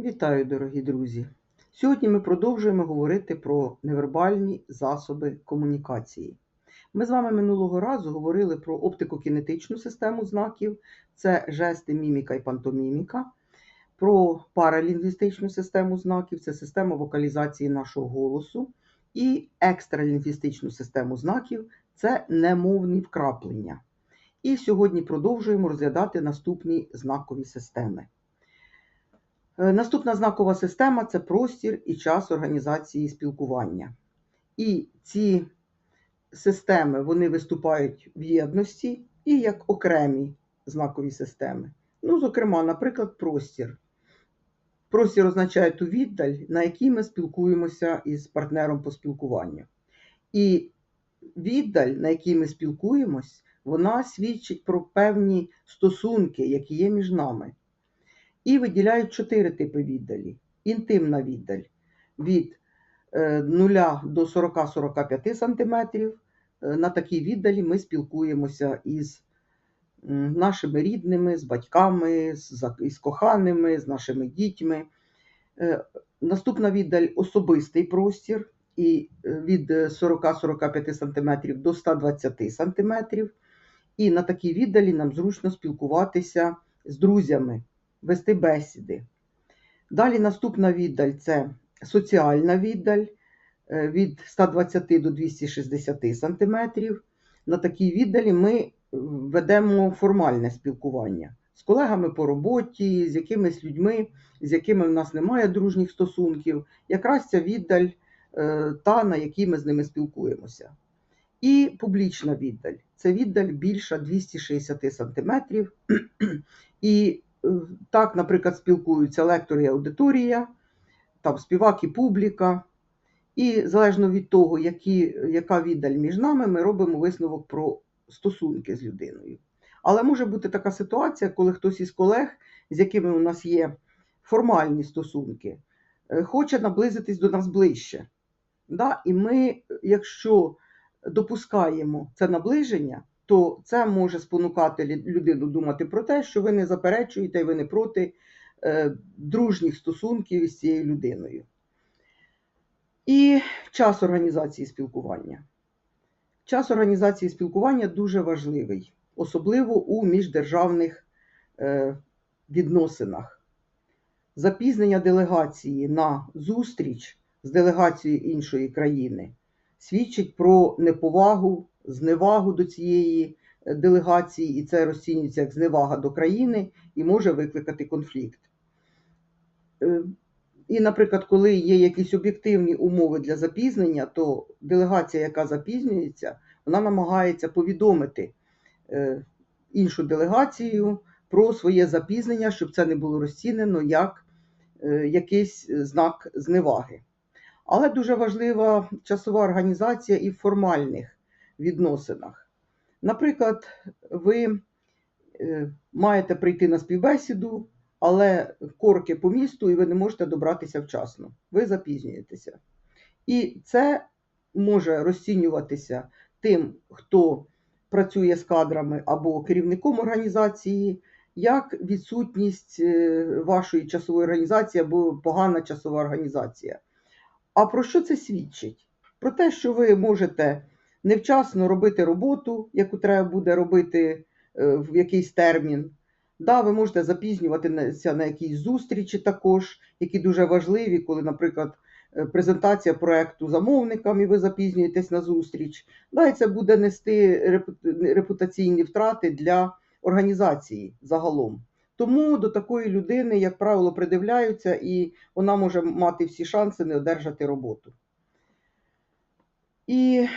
Вітаю, дорогі друзі! Сьогодні ми продовжуємо говорити про невербальні засоби комунікації. Ми з вами минулого разу говорили про оптико-кінетичну систему знаків, це жести, міміка і пантоміміка, про паралінгвістичну систему знаків, це система вокалізації нашого голосу, і екстралінгвістичну систему знаків це немовні вкраплення. І сьогодні продовжуємо розглядати наступні знакові системи. Е, Наступна знакова система це простір і час організації спілкування. І ці системи вони виступають в єдності і як окремі знакові системи. Ну, зокрема, наприклад, простір. Простір означає ту віддаль, на якій ми спілкуємося із партнером по спілкуванню. І віддаль, на якій ми спілкуємось, вона свідчить про певні стосунки, які є між нами. І виділяють чотири типи віддалі. Інтимна віддаль від е, 0 до 40-45 см. На такій віддалі ми спілкуємося із нашими рідними, з батьками, з, коханими, з нашими дітьми. Е, Наступна віддаль особистий простір і е, від 40-45 см до 120 см. І на такій віддалі нам зручно спілкуватися з друзями, вести бесіди. Далі наступна віддаль це соціальна віддаль е, від 120 до 260 см. На такій віддалі ми ведемо формальне спілкування з колегами по роботі, з якимись людьми, з якими в нас немає дружніх стосунків. Якраз ця віддаль е, та, на якій ми з ними спілкуємося. І публічна віддаль. Це віддаль більша 260 см. І так, наприклад, спілкуються лектор і аудиторія, там співак і публіка. І залежно від того, які, яка віддаль між нами, ми робимо висновок про стосунки з людиною. Але може бути така ситуація, коли хтось із колег, з якими у нас є формальні стосунки, е, хоче наблизитись до нас ближче. Да? І ми, якщо допускаємо це наближення, то це може спонукати людину думати про те, що ви не заперечуєте і ви не проти е, дружніх стосунків із цією людиною. І час організації спілкування. Час організації спілкування дуже важливий, особливо у міждержавних е, відносинах. Запізнення делегації на зустріч з делегацією іншої країни свідчить про неповагу, зневагу до цієї е, делегації, і це розцінюється як зневага до країни і може викликати конфлікт. Е, І, наприклад, коли є якісь об'єктивні умови для запізнення, то делегація, яка запізнюється, вона намагається повідомити е, іншу делегацію про своє запізнення, щоб це не було розцінено як якийсь знак зневаги. Але дуже важлива часова організація і формальних відносинах. Наприклад, ви е, маєте прийти на співбесіду, але корки по місту, і ви не можете добратися вчасно. Ви запізнюєтеся. І це може розцінюватися тим, хто працює з кадрами або керівником організації, як відсутність е, вашої часової організації або погана часова організація. А про що це свідчить? Про те, що ви можете невчасно робити роботу, яку треба буде робити е, в якийсь термін. Да, ви можете запізнюватися на якісь зустрічі також, які дуже важливі, коли, наприклад, е, презентація проекту замовникам, і ви запізнюєтесь на зустріч. Да, і це буде нести репутаційні втрати для організації загалом. Тому до такої людини, як правило, придивляються, і вона може мати всі шанси не одержати роботу. І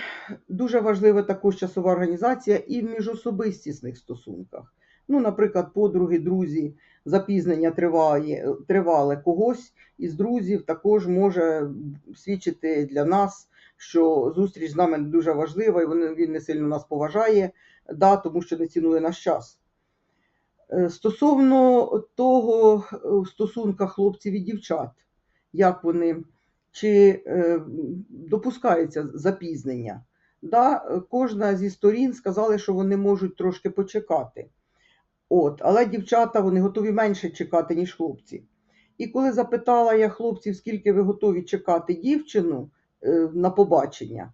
дуже важлива також часова організація і в міжособистісних стосунках. Ну, наприклад, подруги, друзі, запізнення триває, тривале когось із друзів також може свідчити для нас, що зустріч з нами дуже важлива, і він, не сильно нас поважає, да, тому що не цінує наш час. Е, Стосовно того, е, в стосунках хлопців і дівчат, як вони чи е, допускається запізнення. Да, кожна зі сторін сказали, що вони можуть трошки почекати. От, але дівчата вони готові менше чекати, ніж хлопці. І коли запитала я хлопців, скільки ви готові чекати дівчину е, на побачення,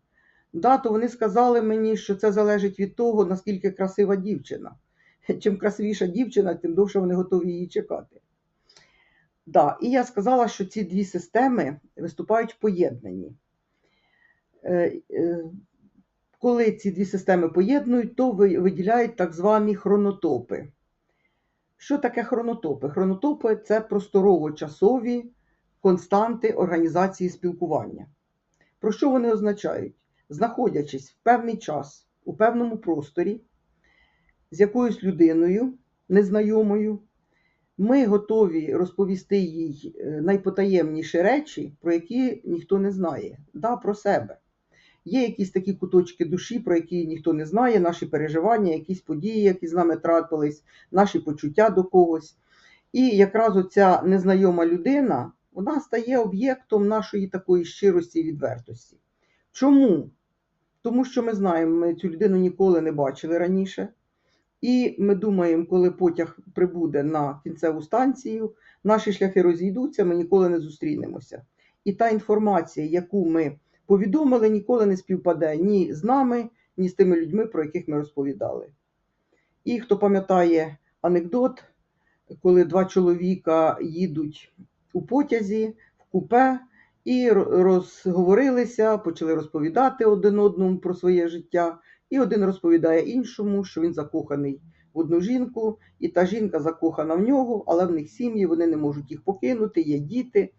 да, то вони сказали мені, що це залежить від того, наскільки красива дівчина. Чим красивіша дівчина, тим довше вони готові її чекати. Да, і я сказала, що ці дві системи виступають в поєднанні. Е, е, Коли ці дві системи поєднують, то виділяють так звані хронотопи. Що таке хронотопи? Хронотопи це просторово-часові константи організації спілкування. Про що вони означають? Знаходячись в певний час у певному просторі з якоюсь людиною незнайомою, ми готові розповісти їй е, найпотаємніші речі, про які ніхто не знає, да, про себе. Є якісь такі куточки душі, про які ніхто не знає, наші переживання, якісь події, які з нами трапились, наші почуття до когось. І якраз оця незнайома людина вона стає об'єктом нашої такої щирості і відвертості. Чому? Тому що ми знаємо, ми цю людину ніколи не бачили раніше. І ми думаємо, коли потяг прибуде на кінцеву станцію, наші шляхи розійдуться, ми ніколи не зустрінемося. І та інформація, яку ми повідомили, ніколи не співпаде ні з нами, ні з тими людьми, про яких ми розповідали. І хто пам'ятає анекдот, коли два чоловіка їдуть у потязі, в купе і розговорилися, почали розповідати один одному про своє життя. І один розповідає іншому, що він закоханий в одну жінку, і та жінка закохана в нього, але в них сім'ї, вони не можуть їх покинути, є діти.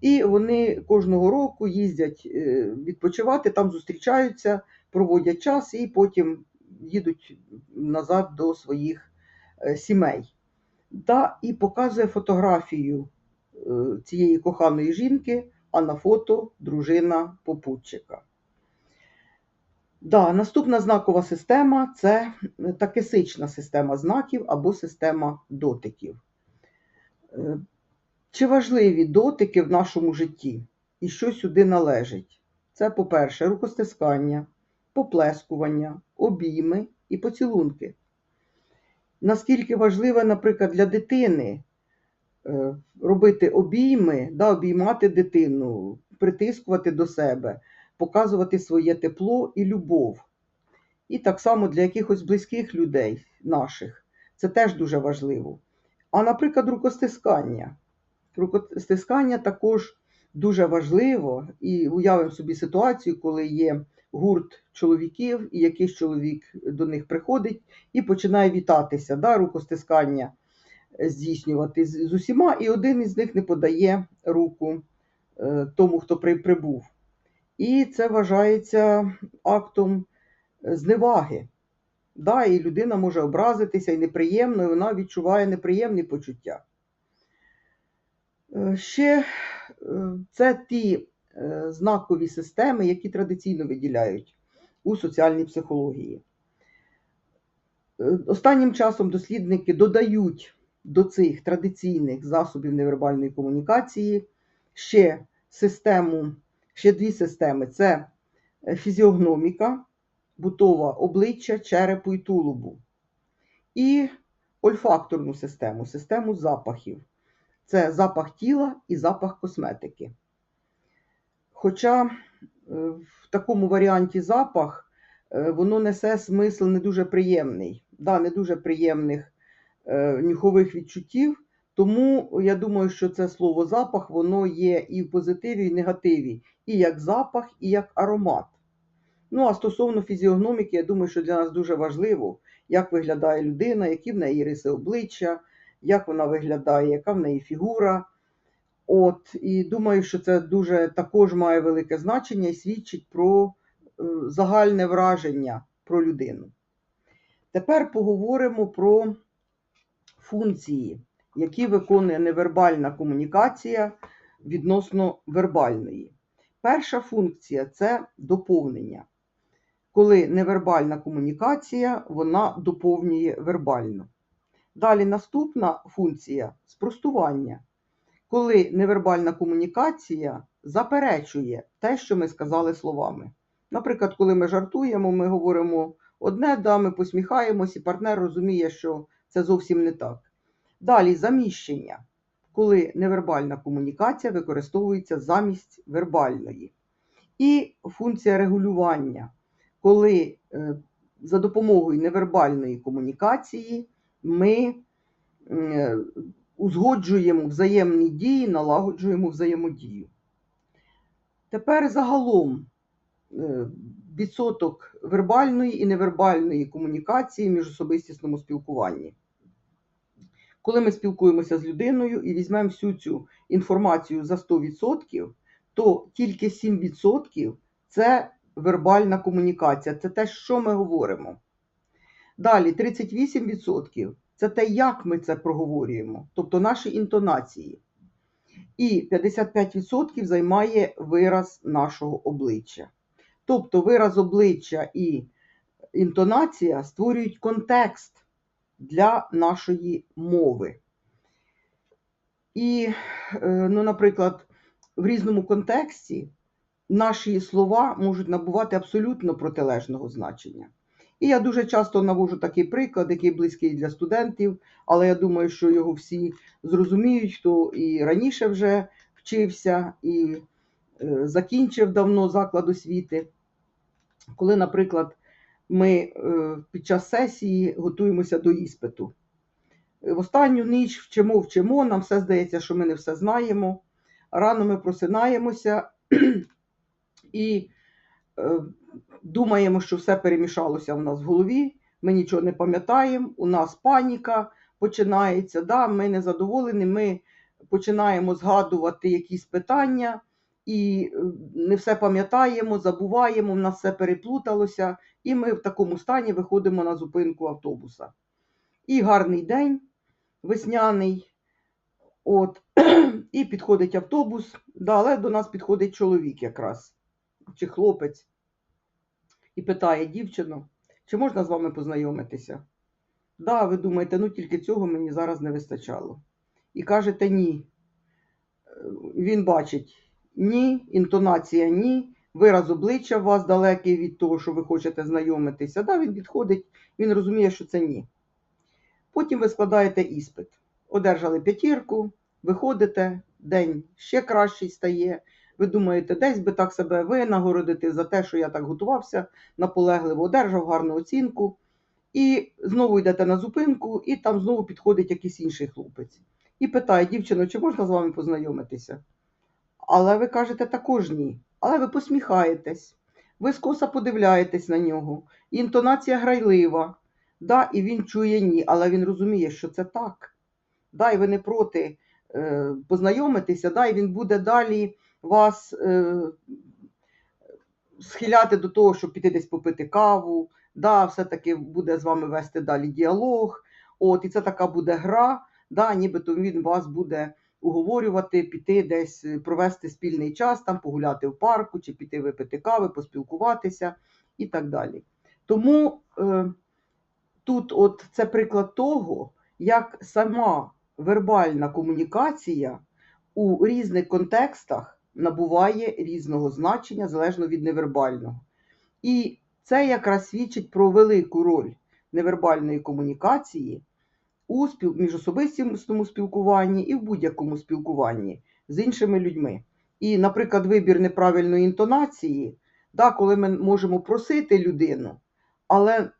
І вони кожного року їздять е, відпочивати, там зустрічаються, проводять час і потім їдуть назад до своїх е, сімей. Та і показує фотографію е, цієї коханої жінки, а на фото дружина попутчика. Да, наступна знакова система це такесична система знаків або система дотиків. Е, Чи важливі дотики в нашому житті і що сюди належить? Це, по-перше, рукостискання, поплескування, обійми і поцілунки. Наскільки важливо, наприклад, для дитини е, робити обійми, да, обіймати дитину, притискувати до себе, показувати своє тепло і любов. І так само для якихось близьких людей наших. Це теж дуже важливо. А, наприклад, рукостискання. Рукостискання також дуже важливо. І уявимо собі ситуацію, коли є гурт чоловіків, і якийсь чоловік до них приходить і починає вітатися, да, рукостискання здійснювати з, усіма, і один із них не подає руку е, тому, хто при, прибув. І це вважається актом зневаги. Да, і людина може образитися і неприємно, і вона відчуває неприємні почуття. Е, Ще е, це ті е, знакові системи, які традиційно виділяють у соціальній психології. Останнім часом дослідники додають до цих традиційних засобів невербальної комунікації ще систему, ще дві системи: це е, фізіогноміка, бутова обличчя, черепу і тулубу, і ольфакторну систему, систему запахів. Це запах тіла і запах косметики. Хоча е, в такому варіанті запах е, воно несе смисл не дуже приємний, да, не дуже приємних нюхових відчуттів. Тому я думаю, що це слово запах воно є і в позитиві, і в негативі, і як запах, і як аромат. Ну а стосовно фізіогноміки, я думаю, що для нас дуже важливо, як виглядає людина, які в неї риси обличчя, як вона виглядає, яка в неї фігура. От, і думаю, що це дуже також має велике значення і свідчить про е, загальне враження про людину. Тепер поговоримо про функції, які виконує невербальна комунікація відносно вербальної. Перша функція це доповнення. Коли невербальна комунікація, вона доповнює вербальну. Далі наступна функція спростування, коли невербальна комунікація заперечує те, що ми сказали словами. Наприклад, коли ми жартуємо, ми говоримо одне, да, ми посміхаємось, і партнер розуміє, що це зовсім не так. Далі заміщення. коли невербальна комунікація використовується замість вербальної. І функція регулювання, коли е, за допомогою невербальної комунікації ми е, узгоджуємо взаємні дії, налагоджуємо взаємодію. Тепер загалом е, відсоток вербальної і невербальної комунікації в міжособистісному спілкуванні. Коли ми спілкуємося з людиною і візьмемо всю цю інформацію за 100%, то тільки 7% це вербальна комунікація, це те, що ми говоримо. Далі 38% це те, як ми це проговорюємо, тобто наші інтонації. І 55% займає вираз нашого обличчя. Тобто вираз обличчя і інтонація створюють контекст для нашої мови. І, е, ну, наприклад, в різному контексті наші слова можуть набувати абсолютно протилежного значення. І я дуже часто навожу такий приклад, який близький для студентів, але я думаю, що його всі зрозуміють, хто і раніше вже вчився, і е, закінчив давно заклад освіти. Коли, наприклад, ми е, під час сесії готуємося до іспиту. В останню ніч вчимо, вчимо, нам все здається, що ми не все знаємо. Рано ми просинаємося і е, думаємо, що все перемішалося в нас в голові, ми нічого не пам'ятаємо, у нас паніка починається, да, ми не задоволені, ми починаємо згадувати якісь питання і е, не все пам'ятаємо, забуваємо, в нас все переплуталося, і ми в такому стані виходимо на зупинку автобуса. І гарний день весняний. От, і підходить автобус, да, але до нас підходить чоловік якраз, чи хлопець, і питає дівчину, чи можна з вами познайомитися? Да, ви думаєте, ну тільки цього мені зараз не вистачало. І кажете ні. Е, Він бачить ні, інтонація ні, вираз обличчя у вас далекий від того, що ви хочете знайомитися. Да, він підходить, він розуміє, що це ні. Потім ви складаєте іспит. Одержали п'ятірку, виходите, день ще кращий стає. Ви думаєте, десь би так себе винагородити за те, що я так готувався наполегливо, одержав гарну оцінку. І знову йдете на зупинку, і там знову підходить якийсь інший хлопець. І питає дівчину, чи можна з вами познайомитися? Але ви кажете також ні. Але ви посміхаєтесь, ви скоса подивляєтесь на нього. Інтонація грайлива. Да, і він чує ні, але він розуміє, що це так. Да, і ви не проти е, познайомитися, да, і він буде далі вас е, схиляти до того, щоб піти десь попити каву, да, все-таки буде з вами вести далі діалог. От, і це така буде гра, да, нібито він вас буде уговорювати, піти десь е, провести спільний час, там погуляти в парку, чи піти випити кави, поспілкуватися і так далі. Тому е, тут от це приклад того, як сама вербальна комунікація у різних контекстах набуває різного значення залежно від невербального. І це якраз свідчить про велику роль невербальної комунікації у спіл... міжособистісному спілкуванні і в будь-якому спілкуванні з іншими людьми. І, наприклад, вибір неправильної інтонації, да, коли ми можемо просити людину, але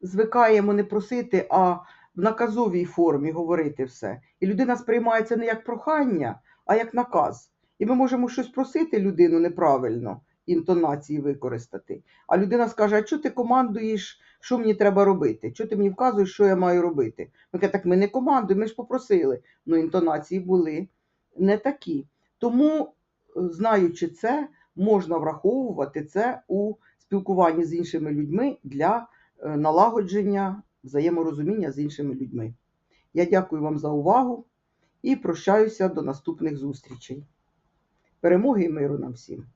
звикаємо не просити, а в наказовій формі говорити все. І людина сприймає це не як прохання, а як наказ. І ми можемо щось просити людину неправильно, інтонації використати. А людина скаже: а що ти командуєш, що мені треба робити? Що ти мені вказуєш, що я маю робити? Ми кажемо, так ми не командуємо, ми ж попросили. Ну, інтонації були не такі. Тому, е, знаючи це, можна враховувати це у спілкуванні з іншими людьми для е, налагодження взаєморозуміння з іншими людьми. Я дякую вам за увагу і прощаюся до наступних зустрічей. Перемоги і миру нам всім!